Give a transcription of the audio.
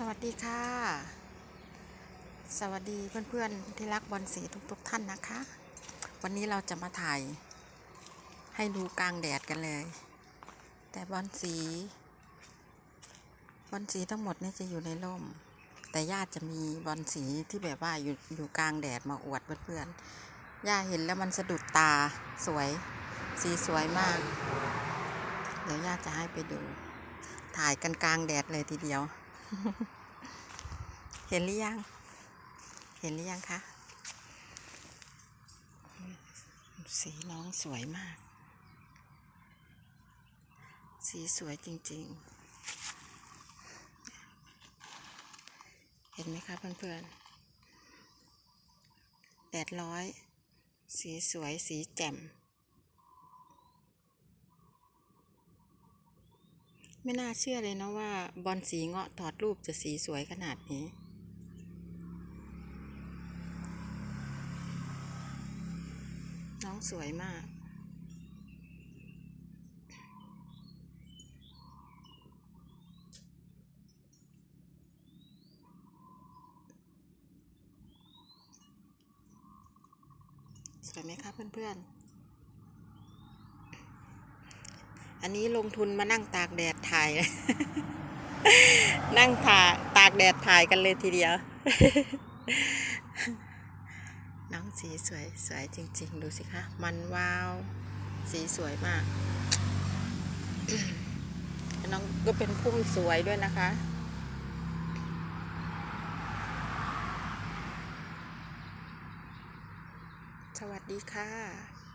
สวัสดีค่ะ สวัสดีเพื่อนๆที่รักบอลสีทุกๆท่านนะคะ วันนี้เราจะมาถ่ายให้ดูกลางแดดกันเลย แต่บอลสีบอลสีทั้งหมดนี่จะอยู่ในร่ม แต่ญาติจะมีบอลสีที่แบบว่าอยู่อยู่กลางแดดมาอวดเพื่อนๆย่าเห็นแล้วมันสะดุดตาสวยสีสวยมาก เดี๋ยวย่าจะให้ไปดู ถ่ายกันกลางแดดเลยทีเดียว เห็นหรือยัง เห็นหรือยังคะ สีน้องสวยมาก สีสวยจริง ๆ เห็นไหมคะเพื่อนๆแดดร้อย สีสวย สีแจ่ม ไม่น่าเชื่อเลยนะว่า บอลสีเงาะถอดรูปจะสีสวยขนาดนี้ น้องสวยมากสวยไหมคะเพื่อนๆ อันนี้ลงทุนมานั่งตากแดดถ่าย นั่งถ่าตากแดดถ่ายกันเลยทีเดียว น้องสีสวยสวยจริง ๆ ดูสิคะ มันวาว สีสวยมาก น้องก็เป็นพุ่มสวยด้วยนะคะสวัสดีค่ะ